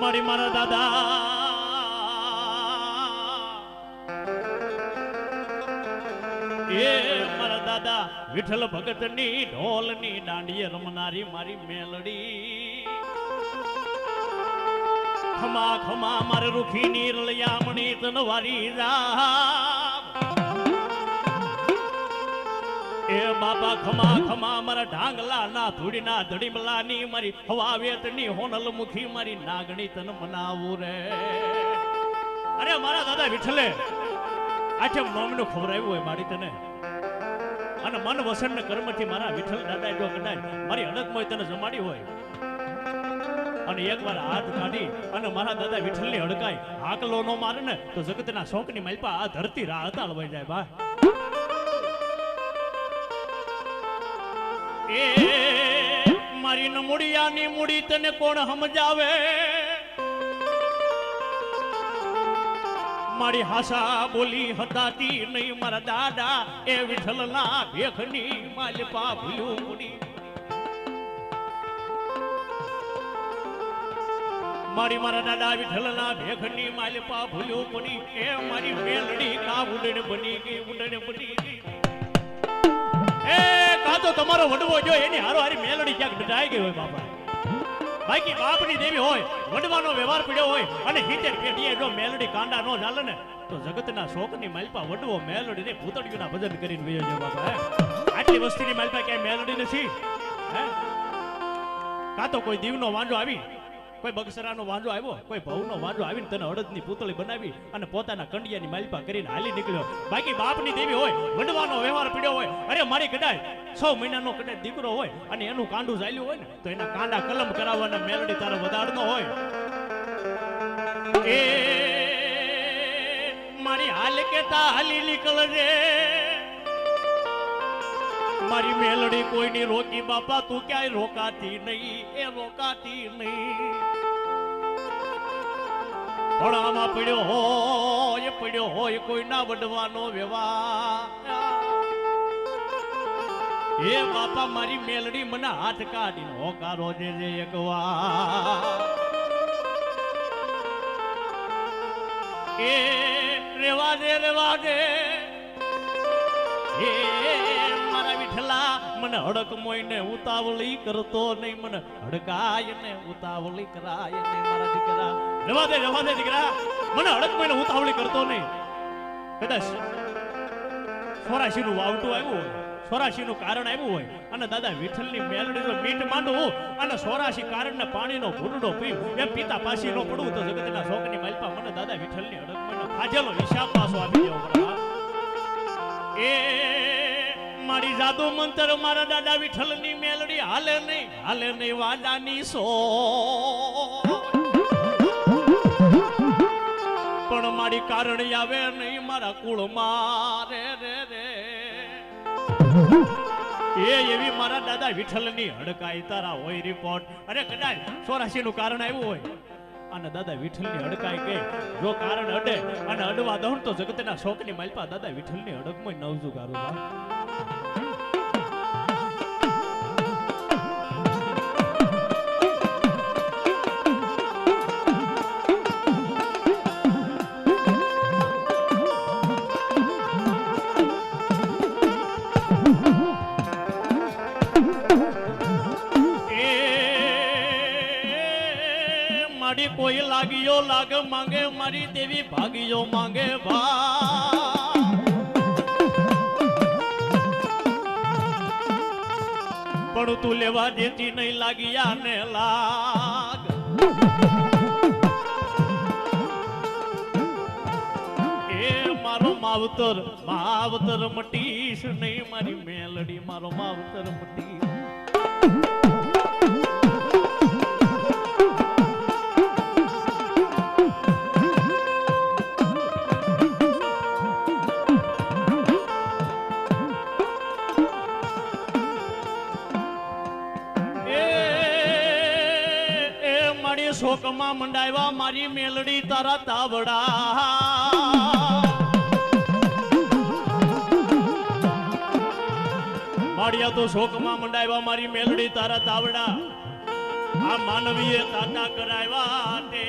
મારી મારા દાદા એ મારા દાદા વિઠ્ઠલ ભગતની ઢોલની દાંડીએ રમનારી મારી મેલડી ખમા ખમા મારે રૂખીની રળિયામણી તનવારી રામ એ બાપા ખમા ખમા મારા ઢાંગલા ના ધૂળીના ધડીમલા ની મારી હવા વેતની હોનલ મુખી મારી નાગણી તન મનાવું રે. અરે મારા દાદા વિઠ્ઠલે આજે નોમનું ખવડાવ્યું હોય મારી તને? અને મન વસન ને કર્મથી મારા વિઠ્ઠલ દાદા જો કદાચ મારી મોય તને જમાડી હોય. અને એકવાર હાથ કાઢી અને મારા દાદા વિઠ્ઠલની હડકાય હાકલો નો મારે ને, તો જગતના શોકની મલપા આ ધરતી રાહ હતાળ વહી જાય બા એ મારી નમુડિયાની મૂડી તને કોણ સમજાવે? મારી હાસા બોલી હતાતી નહીં, મારા દાદા એ વિઠલના ભેખની માલપા ભૂલ્યું મૂડી. મારી મારા દાદા વિઠ્ઠલના ભેખની માલપા ભૂલ્યો બની એ મારી મેલડી કા ઉડણ બની ગઈ ઉડણ બની ગઈ. એ તો તમારો વડવો જો, એની હારો હારી મેલડી ક્યાંક ડટાઈ હોય બાપા. બાકી બાપની દેવી હોય, વડવાનો વ્યવહાર પડ્યો હોય, અને હિતેર પેઢીએ જો મેલડી કાંડા નો ચાલે ને, તો જગતના શોકની માલપા વડવો મેલડી ને ભૂતળીઓના ભજન કરીને વયો જાય બાપા આટલી વસ્તીની માલપા ક્યાંય મેલડી નથી, હે? કા તો કોઈ દીવનો વાંજો આવી કોઈ બગસરાનો વાંજો આવ્યો, કોઈ ભવનો વાંજો આવીને તને અડદની પૂતળી બનાવી અને પોતાના કંડિયાની માલપા કરીને હાલી નીકળ્યો. બાકી બાપની દેવી હોય વડવાનો વ્યવહાર પીડ્યો હોય, અરે મારી કદાચ છ મહિનાનો કદાચ દીકરો હોય અને એનું કાંડું ચાલ્યું હોય ને, તો એના કાંડા કલમ કરાવવાના મેલડી તારે વધારનો હોય. એ મારી હાલ કેતા હાલી નીકળજે. મારી મેલડી કોઈની રોકી બાપા, તું ક્યાંય રોકાતી નહીં, એ રોકાતી નહીં. આમાં પડ્યો હોય પડ્યો હોય, કોઈના વડવાનો વ્યવહાર. એ બાપા, મારી મેલડી મને હાથ કાઢીને હોકારો જે જે એક વાર. એ રેવા દે રેવા દે. હે મને હડક મોઈને ઉતાવળી કરતો નહીં. મને હડકાય ને ઉતાવળી કરાય ને મારા દીકરા. રવા દે રવા દે દીકરા. મને હડક મોઈને ઉતાવળી કરતો નહીં. કદાચ સોરાશીનું વાવટું આવ્યું હોય, સોરાશીનું કારણ આવ્યું હોય, અને દાદા વિઠ્ઠલની મેલડી જો મીઠ માંડવું અને સોરાશી કારણને પાણીનો ઘૂંટડો પીવું એમ પિતા પાછી નો પડવું તો જગતના શોકની માલપા મને દાદા વિઠ્ઠલની હડક મોઈનો ખાજેલો હિસાબ પાછો આપી દેવો એ મારી જાદુ મંતર મારા દાદા વિઠ્ઠલની મેલડી, હાલે નહીં હાલે નહીં વાડાની સો પણ મારી કારણ આવે નહીં મારા કુળ મારે રે રે. એ એવી મારા દાદા વિઠ્ઠલની હડકાઈ તારા હોય રિપોર્ટ અરે કદાચ ચોરાશી નું કારણ આવ્યું હોય. અને દાદા વિઠ્ઠલની હડકાઈ ગઈ જો કારણ અડે અને અડવા દઉં તો જગતના શોકની માલપા દાદા વિઠ્ઠલની હડકમાં નવજુ ગારું એ કોઈ લાગ્યો, લાગ માંગે, મારી દેવી ભાગીયો માંગે ભા પણ તું લેવા દેતી નહીં લાગ્યા ને લાગ. એ મારો માવતર માવતર મટીશ નહીં, મારી મેલડી મારો માવતર મટીશ. શોકમાં મંડાવ્યા, મારી મેલડી તારા તાવડા. માળિયા તો શોકમાં મંડાવ્યા, મારી મેલડી તારા તાવડા. આ માનવીએ તાતા કરાવ્યા તે.